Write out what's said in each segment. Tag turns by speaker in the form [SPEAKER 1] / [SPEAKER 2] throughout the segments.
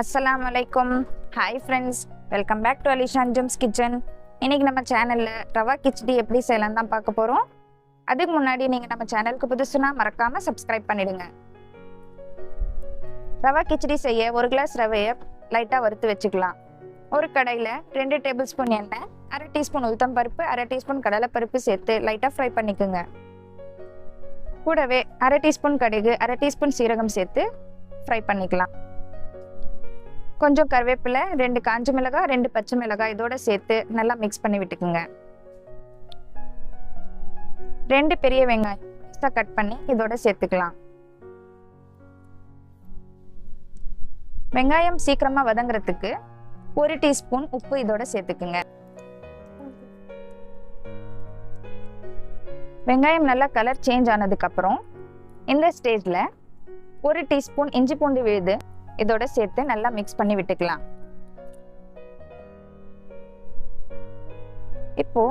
[SPEAKER 1] அஸ்லாம் வலைக்கும் hi friends welcome back to Alishan jams kitchen இன்னைக்கு நம்ம சேனலில் ரவா கிச்சடி எப்படி செய்யலாம் தான் பார்க்க போகிறோம் அதுக்கு முன்னாடி நீங்கள் நம்ம சேனலுக்கு புதுசுனா மறக்காமல் சப்ஸ்கிரைப் பண்ணிடுங்க. ரவா கிச்சடி செய்ய ஒரு கிளாஸ் ரவையை லைட்டாக வறுத்து வச்சுக்கலாம். ஒரு கடையில் ரெண்டு டேபிள் ஸ்பூன் எண்ணெய் அரை டீஸ்பூன் உளுத்தம் பருப்பு அரை டீஸ்பூன் கடலைப்பருப்பு சேர்த்து லைட்டாக ஃப்ரை பண்ணிக்கோங்க. கூடவே அரை டீஸ்பூன் கடுகு அரை டீஸ்பூன் சீரகம் சேர்த்து ஃப்ரை பண்ணிக்கலாம். கொஞ்சம் கருவேப்பிலை ரெண்டு காஞ்ச மிளகாய் ரெண்டு பச்சை மிளகாய் இதோட சேர்த்து நல்லா மிக்ஸ் பண்ணி விட்டுக்குங்க. ரெண்டு பெரிய வெங்காயம் கட் பண்ணி இதோட சேர்த்துக்கலாம். வெங்காயம் சீக்கிரமா வதங்குறதுக்கு ஒரு டீஸ்பூன் உப்பு இதோட சேர்த்துக்குங்க. வெங்காயம் நல்லா கலர் சேஞ்ச் ஆனதுக்கு அப்புறம் இந்த ஸ்டேஜ்ல ஒரு டீஸ்பூன் இஞ்சி பூண்டு விழுது இதோட சேர்த்து நல்லா மிக்ஸ் பண்ணி விட்டுக்கலாம். இப்போ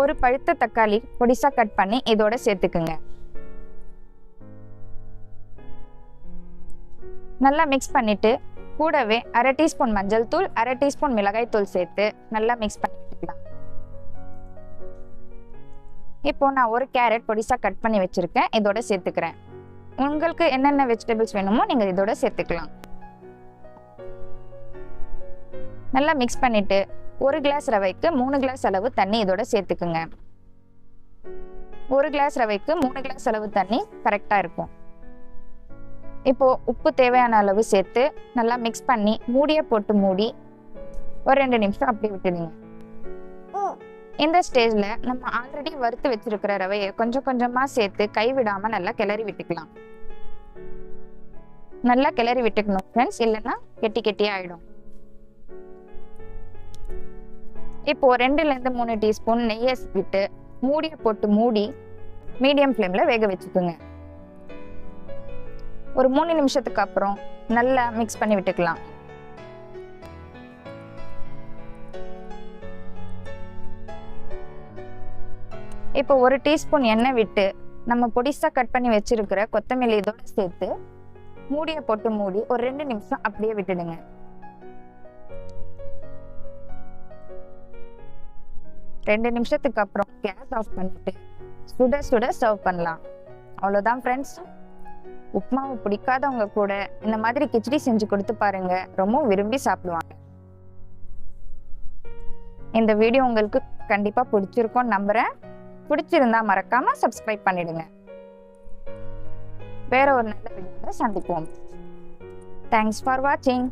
[SPEAKER 1] ஒரு பழுத்த தக்காளி பொடிசா கட் பண்ணி இதோட சேர்த்துக்குங்க. நல்லா மிக்ஸ் பண்ணிட்டு கூடவே அரை டீஸ்பூன் மஞ்சள் தூள் அரை டீஸ்பூன் மிளகாய் தூள் சேர்த்து நல்லா மிக்ஸ் பண்ணி விட்டுக்கலாம். இப்போ நான் ஒரு கேரட் பொடிசா கட் பண்ணி வச்சிருக்கேன். இதோட சேர்த்துக்கிறேன். உங்களுக்கு என்னென்ன வெஜிடபிள்ஸ் வேணுமோ நீங்க இதோட சேர்த்துக்கலாம். நல்லா மிக்ஸ் பண்ணிட்டு ஒரு கிளாஸ் ரவைக்கு மூணு கிளாஸ் அளவு தண்ணி இதோட சேர்த்துக்குங்க. ஒரு கிளாஸ் ரவைக்கு மூணு கிளாஸ் அளவு தண்ணி கரெக்டாக இருக்கும். இப்போ உப்பு தேவையான அளவு சேர்த்து நல்லா மிக்ஸ் பண்ணி மூடிய போட்டு மூடி ஒரு ரெண்டு நிமிஷம் அப்படியே விட்டுடுங்க. இந்த ஸ்டேஜில் நம்ம ஆல்ரெடி வறுத்து வச்சிருக்கிற ரவையை கொஞ்சம் கொஞ்சமாக சேர்த்து கைவிடாம நல்லா கிளறி விட்டுக்கலாம். நல்லா கிளறி விட்டுக்கணும் ஃப்ரெண்ட்ஸ் இல்லைன்னா கெட்டி கெட்டியாக ஆயிடும். இப்போ ரெண்டுல இருந்து மூணு டீஸ்பூன் நெய்யை விட்டு மூடிய போட்டு மூடி மீடியம் ஃப்ளேம்ல வேக வச்சுக்கோங்க. ஒரு மூணு நிமிஷத்துக்கு அப்புறம் நல்லா மிக்ஸ் பண்ணி விட்டுக்கலாம். இப்போ ஒரு டீஸ்பூன் எண்ணெய் விட்டு நம்ம பொடிசா கட் பண்ணி வச்சிருக்கிற கொத்தமல்லி இதோட சேர்த்து மூடிய போட்டு மூடி ஒரு ரெண்டு நிமிஷம் அப்படியே விட்டுடுங்க. ரெண்டு நிமிஷத்துக்கு அப்புறம் கேஸ் ஆஃப் பண்ணிட்டு சுட சுட சர்வ் பண்ணலாம். அவ்வளோதான் ஃப்ரெண்ட்ஸ் உப்மாவை பிடிக்காதவங்க கூட இந்த மாதிரி கிச்சடி செஞ்சு கொடுத்து பாருங்க. ரொம்ப விரும்பி சாப்பிடுவாங்க. இந்த வீடியோ உங்களுக்கு கண்டிப்பாக பிடிச்சிருக்கும்னு நம்புகிறேன் பிடிச்சிருந்தா மறக்காம சப்ஸ்கிரைப் பண்ணிடுங்க. வேற ஒரு நல்ல வீடியோவில் சந்திப்போம். தேங்க்ஸ் ஃபார் வாட்சிங்